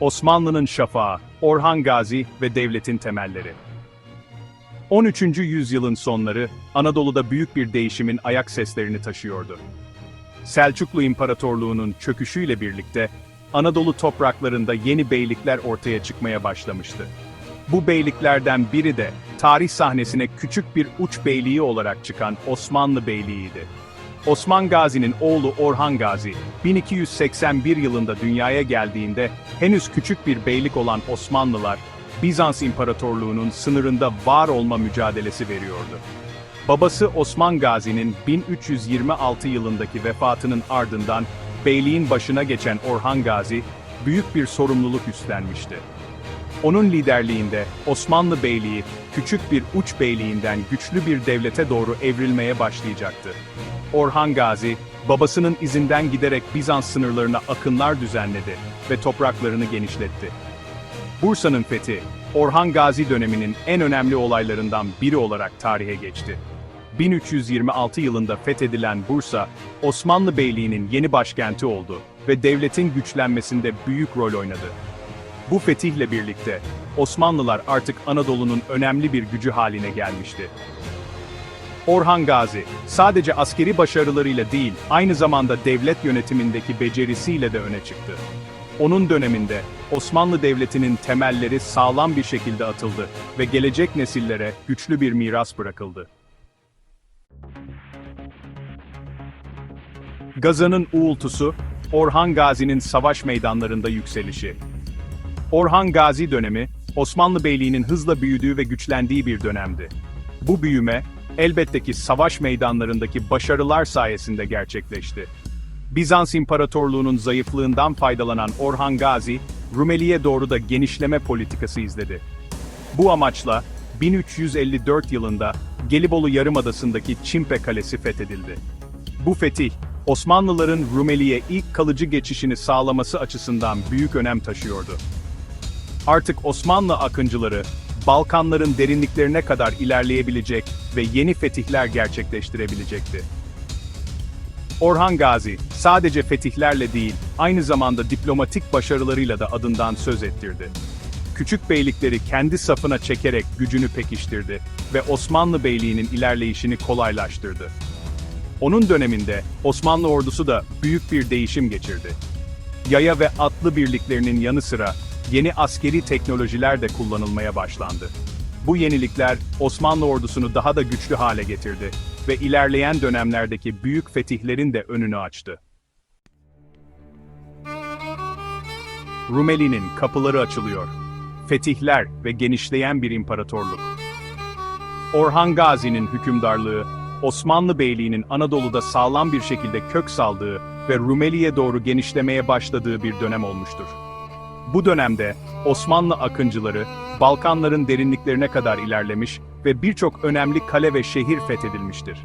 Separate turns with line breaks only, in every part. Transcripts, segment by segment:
Osmanlı'nın şafağı, Orhan Gazi ve devletin temelleri. 13. yüzyılın sonları, Anadolu'da büyük bir değişimin ayak seslerini taşıyordu. Selçuklu İmparatorluğu'nun çöküşüyle birlikte, Anadolu topraklarında yeni beylikler ortaya çıkmaya başlamıştı. Bu beyliklerden biri de, tarih sahnesine küçük bir uç beyliği olarak çıkan Osmanlı Beyliği'ydi. Osman Gazi'nin oğlu Orhan Gazi, 1281 yılında dünyaya geldiğinde henüz küçük bir beylik olan Osmanlılar, Bizans İmparatorluğu'nun sınırında var olma mücadelesi veriyordu. Babası Osman Gazi'nin 1326 yılındaki vefatının ardından beyliğin başına geçen Orhan Gazi, büyük bir sorumluluk üstlenmişti. Onun liderliğinde Osmanlı Beyliği, küçük bir uç beyliğinden güçlü bir devlete doğru evrilmeye başlayacaktı. Orhan Gazi, babasının izinden giderek Bizans sınırlarına akınlar düzenledi ve topraklarını genişletti. Bursa'nın fethi, Orhan Gazi döneminin en önemli olaylarından biri olarak tarihe geçti. 1326 yılında fethedilen Bursa, Osmanlı Beyliği'nin yeni başkenti oldu ve devletin güçlenmesinde büyük rol oynadı. Bu fetihle birlikte, Osmanlılar artık Anadolu'nun önemli bir gücü haline gelmişti. Orhan Gazi, sadece askeri başarılarıyla değil, aynı zamanda devlet yönetimindeki becerisiyle de öne çıktı. Onun döneminde, Osmanlı Devleti'nin temelleri sağlam bir şekilde atıldı ve gelecek nesillere güçlü bir miras bırakıldı. Gazanın uğultusu, Orhan Gazi'nin savaş meydanlarında yükselişi. Orhan Gazi dönemi, Osmanlı Beyliği'nin hızla büyüdüğü ve güçlendiği bir dönemdi. Bu büyüme, elbette ki savaş meydanlarındaki başarılar sayesinde gerçekleşti. Bizans İmparatorluğu'nun zayıflığından faydalanan Orhan Gazi, Rumeli'ye doğru da genişleme politikası izledi. Bu amaçla, 1354 yılında Gelibolu Yarımadası'ndaki Çimpe Kalesi fethedildi. Bu fetih, Osmanlıların Rumeli'ye ilk kalıcı geçişini sağlaması açısından büyük önem taşıyordu. Artık Osmanlı akıncıları, Balkanların derinliklerine kadar ilerleyebilecek ve yeni fetihler gerçekleştirebilecekti. Orhan Gazi, sadece fetihlerle değil, aynı zamanda diplomatik başarılarıyla da adından söz ettirdi. Küçük beylikleri kendi safına çekerek gücünü pekiştirdi ve Osmanlı Beyliği'nin ilerleyişini kolaylaştırdı. Onun döneminde Osmanlı ordusu da büyük bir değişim geçirdi. Yaya ve atlı birliklerinin yanı sıra yeni askeri teknolojiler de kullanılmaya başlandı. Bu yenilikler Osmanlı ordusunu daha da güçlü hale getirdi ve ilerleyen dönemlerdeki büyük fetihlerin de önünü açtı. Rumeli'nin kapıları açılıyor. Fetihler ve genişleyen bir imparatorluk. Orhan Gazi'nin hükümdarlığı, Osmanlı Beyliği'nin Anadolu'da sağlam bir şekilde kök saldığı ve Rumeli'ye doğru genişlemeye başladığı bir dönem olmuştur. Bu dönemde Osmanlı akıncıları Balkanların derinliklerine kadar ilerlemiş ve birçok önemli kale ve şehir fethedilmiştir.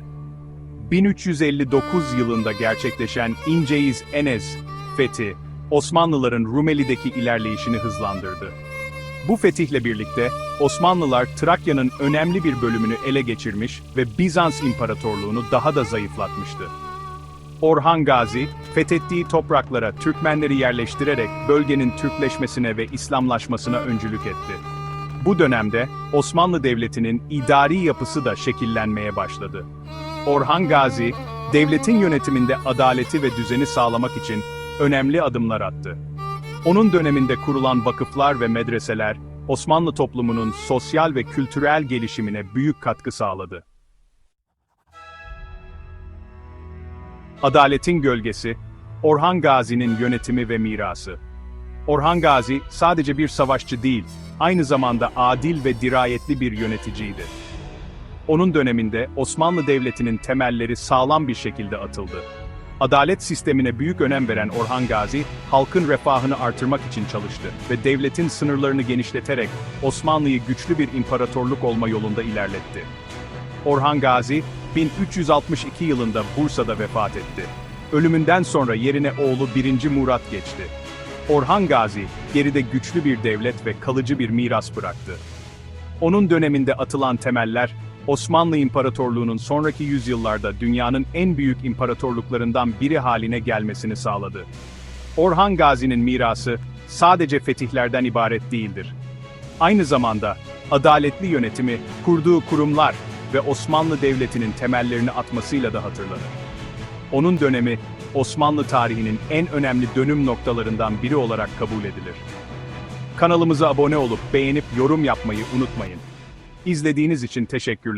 1359 yılında gerçekleşen İnceyiz Enez fethi, Osmanlıların Rumeli'deki ilerleyişini hızlandırdı. Bu fetihle birlikte Osmanlılar Trakya'nın önemli bir bölümünü ele geçirmiş ve Bizans İmparatorluğunu daha da zayıflatmıştı. Orhan Gazi, fethettiği topraklara Türkmenleri yerleştirerek bölgenin Türkleşmesine ve İslamlaşmasına öncülük etti. Bu dönemde Osmanlı Devleti'nin idari yapısı da şekillenmeye başladı. Orhan Gazi, devletin yönetiminde adaleti ve düzeni sağlamak için önemli adımlar attı. Onun döneminde kurulan vakıflar ve medreseler, Osmanlı toplumunun sosyal ve kültürel gelişimine büyük katkı sağladı. Adaletin gölgesi, Orhan Gazi'nin yönetimi ve mirası. Orhan Gazi sadece bir savaşçı değil, aynı zamanda adil ve dirayetli bir yöneticiydi. Onun döneminde Osmanlı Devleti'nin temelleri sağlam bir şekilde atıldı. Adalet sistemine büyük önem veren Orhan Gazi, halkın refahını artırmak için çalıştı ve devletin sınırlarını genişleterek Osmanlı'yı güçlü bir imparatorluk olma yolunda ilerletti. Orhan Gazi, 1362 yılında Bursa'da vefat etti. Ölümünden sonra yerine oğlu 1. Murat geçti. Orhan Gazi, geride güçlü bir devlet ve kalıcı bir miras bıraktı. Onun döneminde atılan temeller, Osmanlı İmparatorluğu'nun sonraki yüzyıllarda dünyanın en büyük imparatorluklarından biri haline gelmesini sağladı. Orhan Gazi'nin mirası, sadece fetihlerden ibaret değildir. Aynı zamanda adaletli yönetimi, kurduğu kurumlar ve Osmanlı Devleti'nin temellerini atmasıyla da hatırlanır. Onun dönemi, Osmanlı tarihinin en önemli dönüm noktalarından biri olarak kabul edilir. Kanalımıza abone olup beğenip yorum yapmayı unutmayın. İzlediğiniz için teşekkürler.